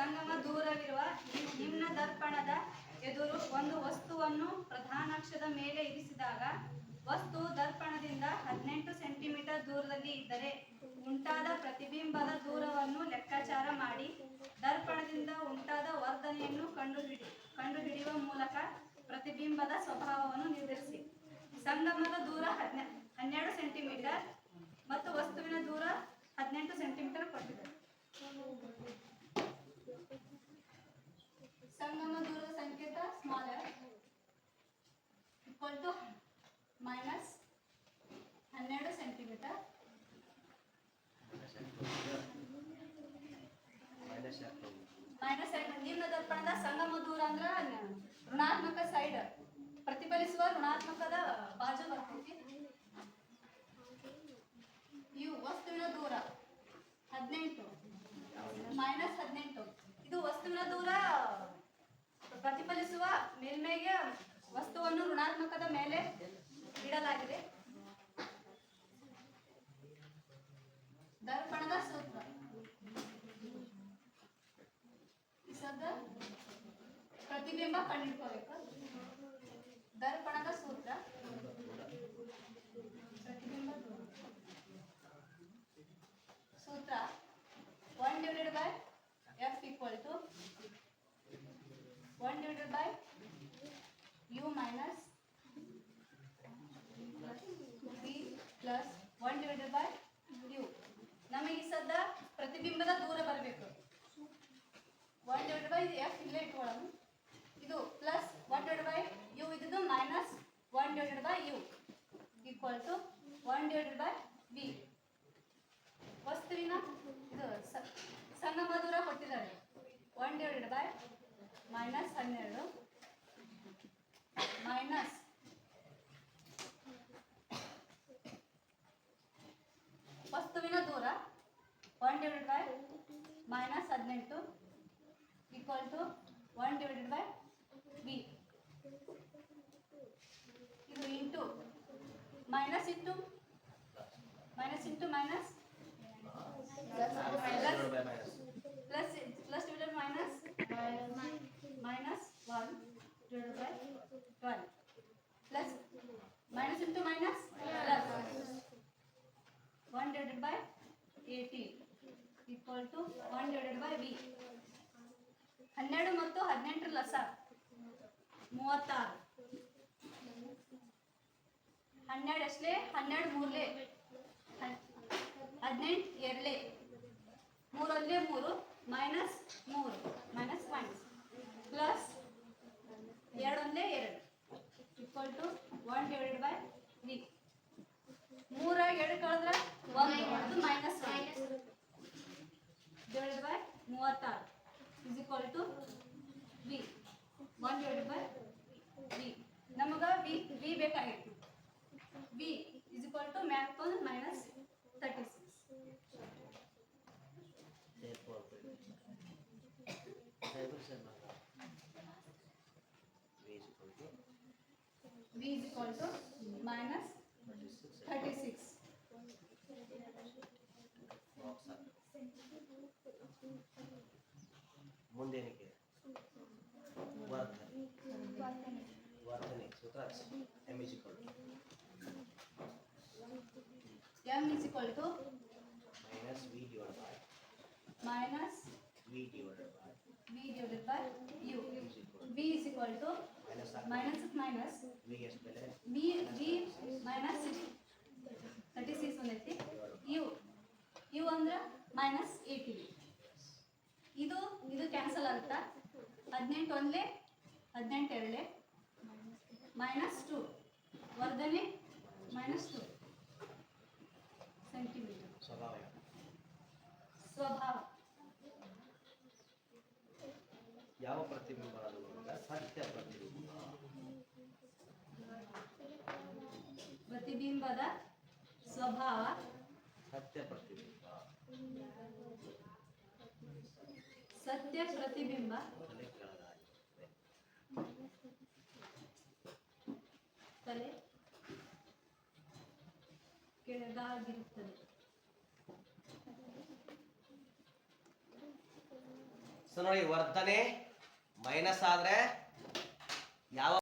ಸಂಗಮ ದೂರವಿರುವ ನಿಮ್ನ ದರ್ಪಣದ ಎದುರು ಒಂದು ವಸ್ತುವನ್ನು ಪ್ರಧಾನಾಕ್ಷದ ಮೇಲೆ ಇರಿಸಿದಾಗ, ವಸ್ತು ದರ್ಪಣದಿಂದ ಹದಿನೆಂಟು ಸೆಂಟಿಮೀಟರ್ ದೂರದಲ್ಲಿ ಇದ್ದರೆ ಉಂಟಾದ ಪ್ರತಿಬಿಂಬದ ದೂರವನ್ನು ಲೆಕ್ಕಾಚಾರ ಮಾಡಿ ದರ್ಪಣದಿಂದ ಉಂಟಾದ ವರ್ಧನೆಯನ್ನು ಕಂಡುಹಿಡಿ, ಕಂಡುಹಿಡಿಯುವ ಮೂಲಕ ಪ್ರತಿಬಿಂಬದ ಸ್ವಭಾವವನ್ನು ನಿರ್ಧರಿಸಿ. ಸಂಗಮದ ದೂರ ಹದಿನೆ, ಹನ್ನೆರಡು ಸೆಂಟಿಮೀಟರ್ ಮತ್ತು ವಸ್ತುವಿನ ದೂರ ಹದಿನೆಂಟು ಸೆಂಟಿಮೀಟರ್ ಕೊಟ್ಟಿದ್ದಾರೆ ಸಂಗಮ ದೂರದ ಸಂಕೇತ ಸ್ಮಾಲರ್ ಈಕ್ವಲ್ ಟು ಮೈನಸ್ ಹನ್ನೆರಡು ಸೆಂಟಿಮೀಟರ್ ಮೈನಸ್ ನಿಮ್ನ ದರ್ಪಣದ ಸಂಗಮ ದೂರ ಅಂದ್ರ ಋಣಾತ್ಮಕ ಸೈಡ್ ಪ್ರತಿಫಲಿಸುವ ಋಣಾತ್ಮಕದ ಬಾಜು ಬರ್ತೈತಿ. ಇವು ವಸ್ತುವಿನ ದೂರ. ಹದಿನೆಂಟು. ಮೈನಸ್ ಹದಿನೆಂಟು. ಇದು ವಸ್ತುವಿನ ದೂರ ಪ್ರತಿಫಲಿಸುವ ಮೇಲ್ಮೈಗೆ ವಸ್ತುವನ್ನು ಋಣಾತ್ಮಕದ ಮೇಲೆ ಇಡಲಾಗಿದೆ. ಈ ಸದ್ದ ಪ್ರತಿಬಿಂಬ ಕಂಡಿಡ್ಕೋಬೇಕು ದರ್ಪಣದ ಸೂತ್ರ ಒನ್ ಡಿವೈಡೆಡ್ ಬೈ ಬಿ ವಸ್ತುವಿನ ಇದು ಸಣ್ಣ ದೂರ ಕೊಟ್ಟಿದ್ದಾರೆ. ಒನ್ ಡಿವೈಡೆಡ್ ಬೈ ಮೈನಸ್ ಹನ್ನೆರಡು. ಮೈನಸ್ ವಸ್ತುವಿನ ದೂರ ಒನ್ ಡಿವೈಡೆಡ್ ಬೈ ಮೈನಸ್ ಹದಿನೆಂಟು equal to one divided by B ಇದು into. Minus into minus into minus plus plus divided minus minus one divided by twelve plus minus into minus plus one divided by eighty equal to one divided by B ಹನ್ನೆರಡು ಮತ್ತು ಹದಿನೆಂಟರ ಲಸ. ಮೂವತ್ತಾರು. ಹನ್ನೆರಡು ಎಷ್ಟಲೇ? ಹನ್ನೆರಡು ಮೂರಲೇ. ಹದಿನೆಂಟು ಎರಡೇ, ಮೂರೊಂದೇ ಮೂರು ಮೈನಸ್ ಮೂರು ಮೈನಸ್ ಮೈನಸ್ ಪ್ಲಸ್ ಎರಡೊಂದೇ ಎರಡು equal to one divided by three ಮೂರಾಗ ಎರಡು ಕಳೆದ್ರೆ ಒಂದು ಅದು ಮೈನಸ್ ಒನ್ ಡಿವೈಡೆಡ್ ಬೈ ಮೂವತ್ತಾರು is equal to V one divided by V ನಮಗೆ ವಿ ವಿ ಬೇಕಾಗಿತ್ತು. V is equal to mac minus thirty six V is equal to minus thirty six ಮುಂದೇನಿಕೆ ವರ್ಧನೆ ವರ್ಧನೆ ಸೂತ್ರ M is equal M is equal to minus V divide by minus V divided by V divided by U is equal V is equal to minus minus minus V G minus thirty six ಬಂದೈತಿ U U ಅಂದ್ರೆ minus eighty ಇದು ಇದು cancel ಆಗುತ್ತಾ? ಹದಿನೆಂಟು ಒಂದಲೇ ಹದಿನೆಂಟು ಎರಡಲೇ minus two ವರ್ಧನೆ ಮೈನಸ್ ಟು ಸೆಂಟಿಮೀಟರ್ ಸ್ವಭಾವ. ಯಾವ ಪ್ರತಿಬಿಂಬ ಅಂತ ಸತ್ಯ ಪ್ರತಿಬಿಂಬ. ಪ್ರತಿಬಿಂಬದ ಸ್ವಭಾವ ಸತ್ಯ ಪ್ರತಿಬಿಂಬ. ಸತ್ಯ ಪ್ರತಿಬಿಂಬ. ತಲೆ ಕೆಳಗಾಗಿರುತ್ತದೆ. ಸೊ ನೋಡಿ ವರ್ಧನೆ ಮೈನಸ್ ಆದ್ರೆ ಯಾವ